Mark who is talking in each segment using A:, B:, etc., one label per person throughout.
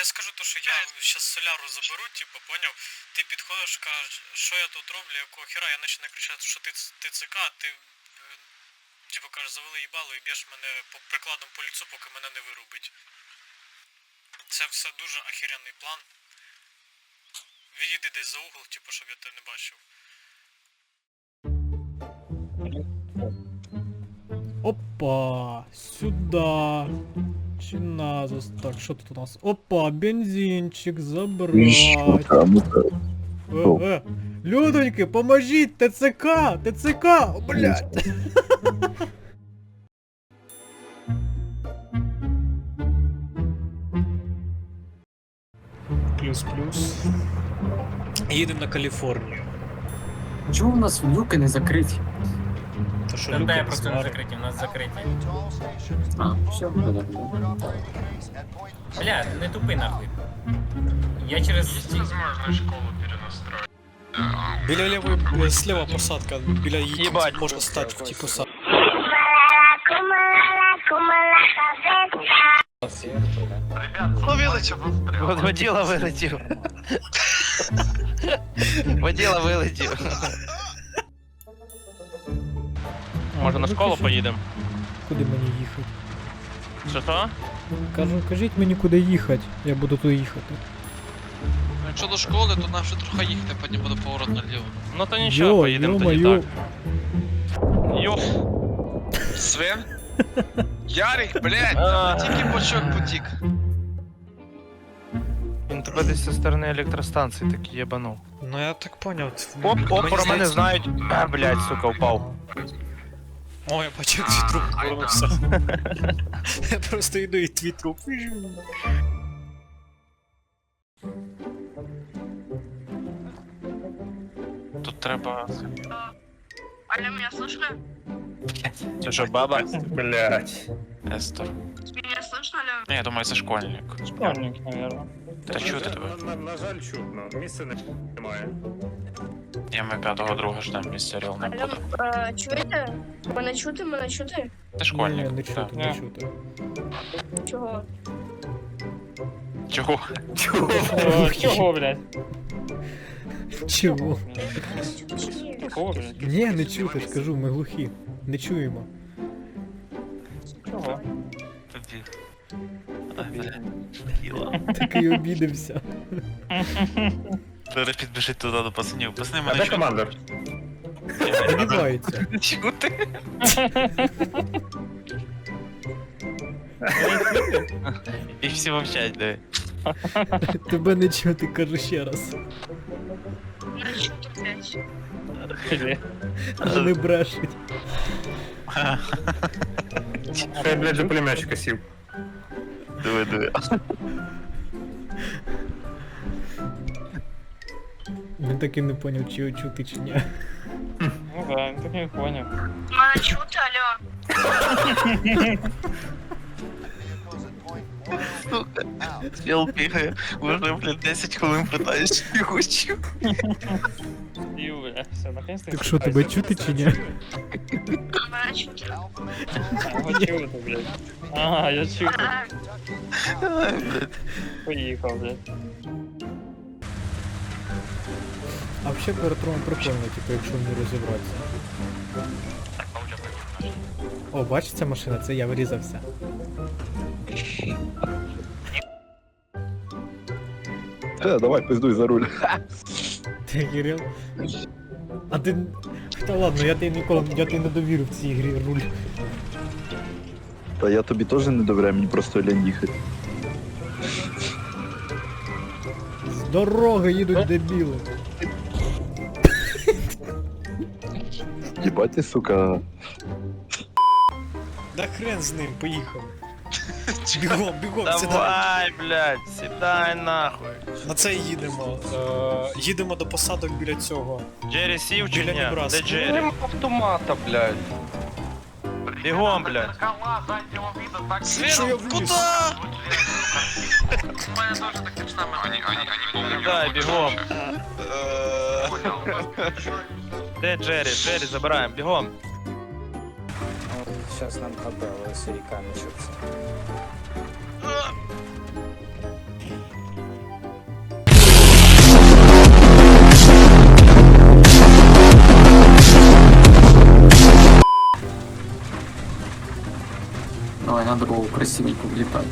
A: я скажу то, що я зараз соляру заберу, типу, поняв? Ти підходиш, кажеш, що я тут роблю, якого хера, я починаю кричати, що ти ц- ТЦК, а ти, е, типу, кажеш, завели їбало і б'єш мене по прикладом по ліцу, поки мене не вирубить. Це все дуже охеренний план. Відійди десь за угол, типу, щоб я тебе не бачив.
B: Опа, сюда. Чи назас? Так, що тут у нас? Опа, бензинчик забрать. Е, е. Людоньки, поможіть! ТЦК! ТЦК! О, Блядь! Плюс-плюс. Їдемо на Каліфорнію.
C: Чому у нас люки не закриті?
B: Та що
D: Та
B: люки
D: де
B: не
D: просто не
B: сварять?
D: закриті, у нас закриті.
C: А, все, добре.
D: Бля, не тупи нахуй. Я через...
A: Біля лівої, слева посадка, біля її
E: Їбать.
A: можна стати в тій посадці.
F: como la, como la cabeza.
E: Ну вилетів. Вод- Воділа вилетів. Може на школу поїдемо?
B: Куди мені їхати?
E: Що то?
B: Кажу, кажіть мені куди їхати, я буду туди їхати.
G: Якщо до школи, то нам ще трохи їхати, потім буде поворот наліво.
E: Ну то нічого,
B: Йо,
E: поїдемо тоді
B: йо-моє.
E: так. Йо.
G: Свен? Ярик, блядь,
E: А.
G: тільки бочок потік.
E: Він тебе десь зі сторони електростанції так єбанув.
A: Ну я так поняв.
E: Оп, оп, про мене знають. А, блядь, сука, впав.
A: О, я бачив твій труп повернувся. Я просто йду і твій труп.
E: Тут треба.
F: Алло, меня слышно?
E: Це що, баба?
H: Блять.
E: Естер.
F: Меня слышно, алло?
E: Ні, я думаю, це школьник.
D: Школьник, наверное.
E: Та чути тебе?
H: На, на, на жаль, чутно. Місця не- немає.
E: Я ми п'ятого друга ждем місця Ріл не
F: Алло,
E: буде.
F: а, чуєте? Мене чути, мене чути?
E: Ти
B: Ні,
E: школьник.
B: не
E: так.
B: чути, не чути.
F: Чого?
E: Чого?
D: Чого, блядь?
B: Чого?
F: Мене чути чи ні?
D: Чого, блядь?
B: Ні, не чути, ж кажу, ми глухі. Не чуємо.
D: Чого?
E: Тоді. Ай, бля.
B: Такий обідався.
E: Зараз підбіжить туди до пацанів. Пацани
H: А
E: мене
H: де
E: чути.
H: командир?
B: Сподівається.
E: Чути? І всі мовчать, диви.
B: Тебе не чути, кажу ще раз.
F: Мене чути, блядь.
B: Вони брешуть.
H: Хай, блядь, до пулеметчика сів.
E: Диви, диви.
B: Він так і не поняв, чи чути чи ні.
D: Ну да, я так не понял.
F: Мене чути, алло?
E: Сука. Чел бігає. Уже, блядь, 10 хвилин питаєш, чи хочу.
D: И, бля, все, наконец-то.
B: Так що тебе чути чи ні?
F: Мене чути.
D: Ага, чого ти, блядь? Ага, я чую.
F: А,
E: Ай, блядь.
D: Поїхав, блядь.
B: А взагалі перетрон прикольно, типу, якщо ній розібратися. О, бачиш ця машина, це я вирізався.
I: Е, давай пиздуй за руль.
B: Ти Кирил? А ти. Та ладно, я тобі ніколи я тобі не довірив в цій грі руль.
I: Та я тобі теж не довіряю, мені просто лень їхати.
B: З дороги їдуть дебіли.
I: Єбать ти, сука.
A: Да хрен з ним, поїхав. Бігом, бігом, сідай.
E: Давай, блядь, сідай нахуй.
A: На це їдемо. Е, їдемо до посадок біля цього.
E: Джері сів чи
A: Біля
E: ні?
A: Небраски.
E: Де Джері? автомата, блядь. Бігом, блядь.
A: Свен, куди?
E: Дай, бігом. Де Джері? Джері, забираємо, бігом.
J: Сейчас нам хп, лосерика мечется.
C: Давай, надо другого красивенько влетать.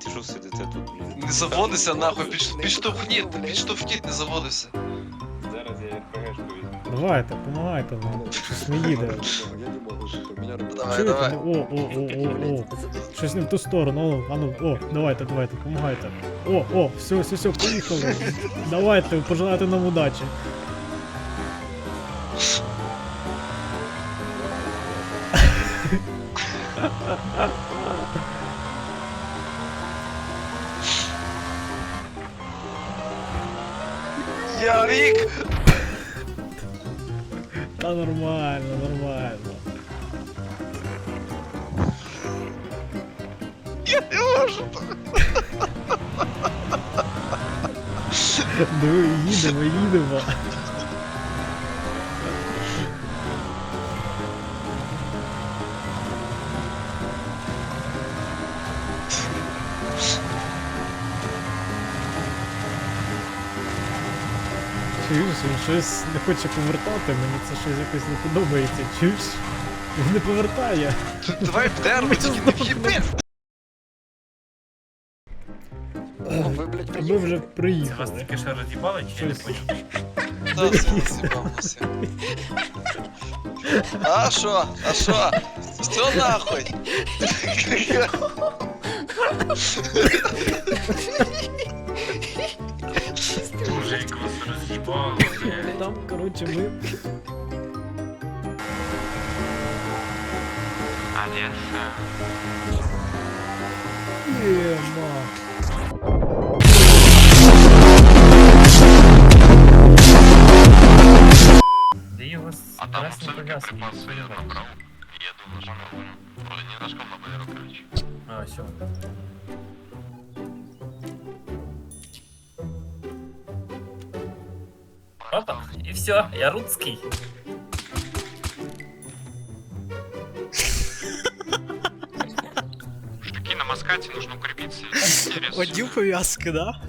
K: Їдьте, що сидите тут, блін.
G: Не заводися нахуй, підш- підштовхніть, підштовхніть, не заводися.
K: Зараз я РПГшку візьму.
B: Давайте, помагайте нам. Щось не їде.
G: Давай,
B: Чуєте?
G: давай.
B: Ну, О, о, о, о, о. Щось не в ту сторону. О, ану, о, давайте, давайте, помагайте. О, о, все, все, все, поїхали. Давайте, пожелайте нам удачі.
G: Ярик!
B: Та нормально, нормально.
G: Я не можу.
B: Диви, їдемо, їдемо. Він щось не хоче повертати, мені це щось якось не подобається, чуєш? Він не повертає.
G: Давай тільки не в'їби.
J: Ви, блядь,
B: Ми вже приїхали.
D: що роз'їбали,
B: чи я не Щось.
G: Все, з'їбав на. А що? А що? Все нахуй?
B: Там, коротше, чем мы.
D: Одесса. Э. Ема.
K: А там абсолютно припасы я набрал. Я думаю, что мы будем. Вроде не нашел, но были короче.
D: А, все. Опа, и все, я русский.
K: Таки на маскате нужно укрепиться.
A: Одів пов'язки, да?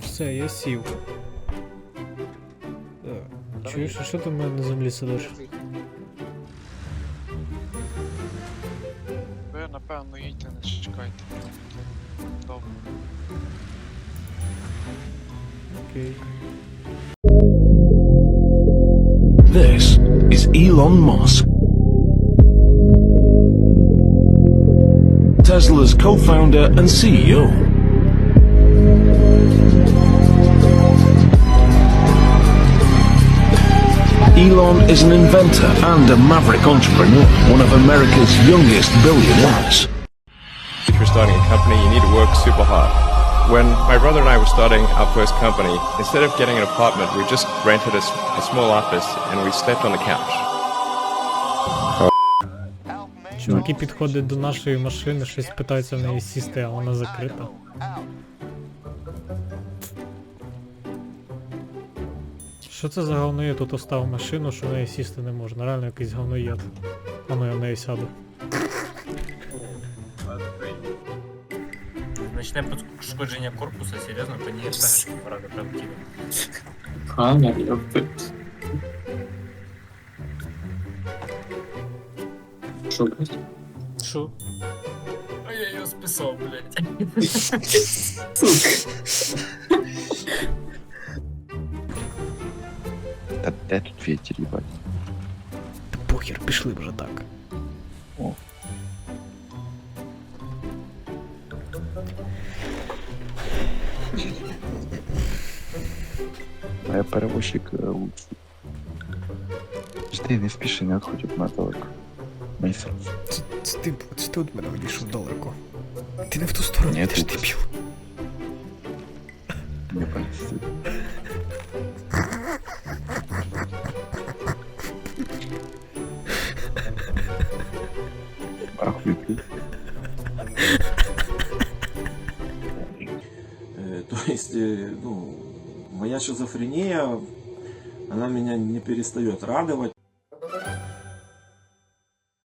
B: Все, я сів. Е, Чуєш, а що ти в мене на землі сидиш?
G: Ви, напевно, їдьте, не чекайте.
B: Okay.
L: This is Elon Musk. Tesla's co-founder and CEO. Elon is an inventor and a maverick entrepreneur, one of America's youngest billionaires.
K: If you're starting a company, you need to work super hard. When my brother and I were starting our first company, instead of getting an apartment, we just rented a, a small office and we slept on the couch.
B: Чуваки підходять до нашої машини, щось питаються в неї сісти, а вона закрита. Що це за говноєд тут остав машину, що в неї сісти не можна? Реально якийсь говноєд. А ну я в неї сяду.
D: Начне пошкодження корпуса, серйозно, по ній РПГшки пора прилетіли.
C: Ханя, ёпты. Шо, блядь?
B: Що?
D: А я його списав, блядь.
C: Сука.
I: Та де тут ветер, їбать?
B: Та похер, пішли вже так.
I: А я перевозчик е, лучший. Жди, не спіши, не відходь від мене далеко. Миса.
B: Це, це ти, це ти від мене відійшов далеко. Ти не в ту сторону
I: Ні,
B: йдеш,
I: тут.
B: дебіл.
I: Не понести.
M: Ну, моя шизофрения, она меня не перестает радовать.